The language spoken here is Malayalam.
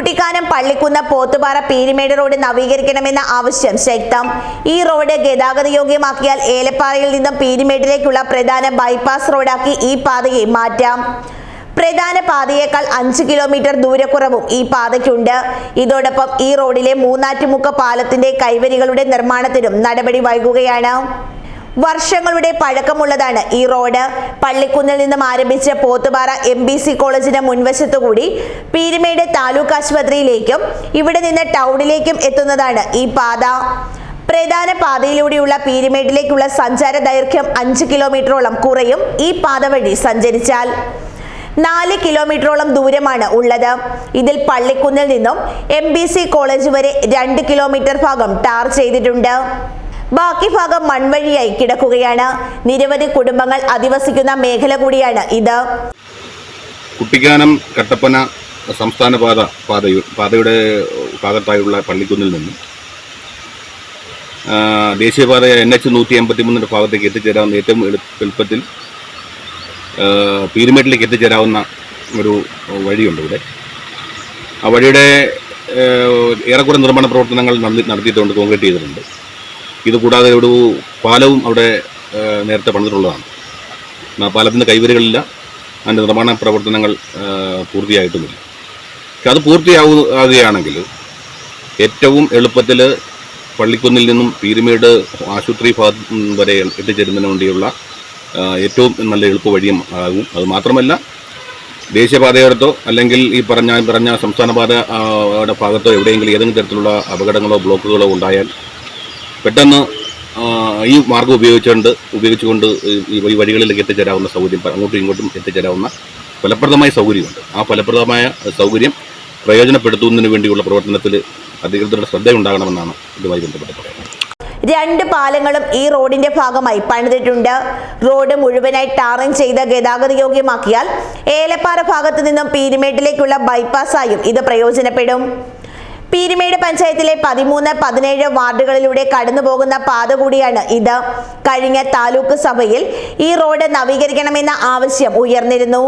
കുട്ടിക്കാനം പള്ളിക്കുന്ന് പോത്തുപാറ പീരിമേട് റോഡ് നവീകരിക്കണമെന്ന ആവശ്യം ശക്തം. ഈ റോഡ് ഗതാഗത യോഗ്യമാക്കിയാൽ ഏലപ്പാറയിൽ നിന്നും പീരിമേട്ടിലേക്കുള്ള പ്രധാന ബൈപ്പാസ് റോഡാക്കി ഈ പാതയെ മാറ്റാം. പ്രധാന പാതയേക്കാൾ അഞ്ച് കിലോമീറ്റർ ദൂരക്കുറവും ഈ പാതയ്ക്കുണ്ട്. ഇതോടൊപ്പം ഈ റോഡിലെ മൂന്നാറ്റുമുക്ക പാലത്തിന്റെ കൈവരികളുടെ നിർമ്മാണത്തിനും നടപടി വൈകുകയാണ്. വർഷങ്ങളുടെ പഴക്കമുള്ളതാണ് ഈ റോഡ്. പള്ളിക്കുന്നിൽ നിന്നും ആരംഭിച്ച പോത്തുപാറ എം ബി സി കോളേജിന്റെ മുൻവശത്തുകൂടി പീരുമേട് താലൂക്ക് ആശുപത്രിയിലേക്കും ഇവിടെ നിന്ന് ടൗണിലേക്കും എത്തുന്നതാണ് ഈ പാത. പ്രധാന പാതയിലൂടെയുള്ള പീരുമേട്ടിലേക്കുള്ള സഞ്ചാര ദൈർഘ്യം അഞ്ച് കിലോമീറ്ററോളം കുറയും ഈ പാത വഴി സഞ്ചരിച്ചാൽ. നാല് കിലോമീറ്ററോളം ദൂരമാണ് ഉള്ളത്. ഇതിൽ പള്ളിക്കുന്നിൽ നിന്നും എം കോളേജ് വരെ രണ്ട് കിലോമീറ്റർ ഭാഗം ടാർ ചെയ്തിട്ടുണ്ട്. ബാക്കി ഭാഗം മൺവഴിയായി കിടക്കുകയാണ്. നിരവധി കുടുംബങ്ങൾ അധിവസിക്കുന്ന മേഖല കൂടിയാണ് ഇത്. കുട്ടിക്കാനം കട്ടപ്പന സംസ്ഥാന പാത പാതയു പാതയുടെ ഭാഗത്തായുള്ള പള്ളിക്കുന്നിൽ നിന്നും ദേശീയപാത എൻ എച്ച് നൂറ്റി എൺപത്തി മൂന്നിന്റെ ഭാഗത്തേക്ക് എത്തിച്ചേരാവുന്ന ഏറ്റവും എളു- എളുപ്പത്തിൽ പീരുമേട്ടിലേക്ക് എത്തിച്ചേരാവുന്ന ഒരു വഴിയുണ്ട് ഇവിടെ. ആ വഴിയുടെ ഏറെക്കുറെ നിർമ്മാണ പ്രവർത്തനങ്ങൾ നടത്തി നടത്തിയിട്ടുണ്ട് കോൺക്രീറ്റ് ചെയ്തിട്ടുണ്ട്. ഇത് കൂടാതെ ഒരു പാലവും അവിടെ നേരത്തെ പണിതിട്ടുള്ളതാണ്. പാലത്തിന്റെ കൈവരികളില്ല. അതിന്റെ നിർമ്മാണ പ്രവർത്തനങ്ങൾ പൂർത്തിയായിട്ടുമില്ല. അത് പൂർത്തിയാവുകയാണെങ്കിൽ ഏറ്റവും എളുപ്പത്തിൽ പള്ളിക്കുന്നിൽ നിന്നും പീരുമേട് ആശുപത്രി ഭാഗ വരെ എത്തിച്ചേരുന്നതിന് വേണ്ടിയുള്ള ഏറ്റവും നല്ല എളുപ്പ വഴിയും ആകും. അത് മാത്രമല്ല ദേശീയപാതയോടത്തോ അല്ലെങ്കിൽ ഈ പറഞ്ഞ പറഞ്ഞ സംസ്ഥാന പാതയുടെ ഭാഗത്തോ എവിടെയെങ്കിലും ഏതെങ്കിലും തരത്തിലുള്ള അപകടങ്ങളോ ബ്ലോക്കുകളോ ഉണ്ടായാൽ പെട്ടെന്ന് ഈ മാർഗം ഉപയോഗിച്ചുകൊണ്ട് ഉപയോഗിച്ചുകൊണ്ട് ഈ- വഴികളിലേക്ക് എത്തിച്ചേരാവുന്ന സൗകര്യം അങ്ങോട്ടും ഇങ്ങോട്ടും എത്തിച്ചേരാവുന്ന ഫലപ്രദമായ സൗകര്യമുണ്ട്. ആ ഫലപ്രദമായ സൗകര്യം പ്രയോജനപ്പെടുത്തുന്നതിന് വേണ്ടിയുള്ള പ്രവർത്തനത്തിൽ അധികൃതരുടെ ശ്രദ്ധയുണ്ടാകണമെന്നാണ് ഇതുമായി ബന്ധപ്പെട്ട് പറയുന്നത്. രണ്ട് പാലങ്ങളും ഈ റോഡിന്റെ ഭാഗമായി പണിതിട്ടുണ്ട്. റോഡ് മുഴുവനായി ടാറിങ് ചെയ്ത് ഗതാഗത യോഗ്യമാക്കിയാൽ ഏലപ്പാറ ഭാഗത്തു നിന്നും പീരിമേട്ടിലേക്കുള്ള ബൈപ്പാസായും ഇത് പ്രയോജനപ്പെടും. പീരുമേട് പഞ്ചായത്തിലെ പതിമൂന്ന് പതിനേഴ് വാർഡുകളിലൂടെ കടന്നുപോകുന്ന പാത കൂടിയാണ് ഇത്. കഴിഞ്ഞ താലൂക്ക് സഭയിൽ ഈ റോഡ് നവീകരിക്കണമെന്ന ആവശ്യം ഉയർന്നിരുന്നു.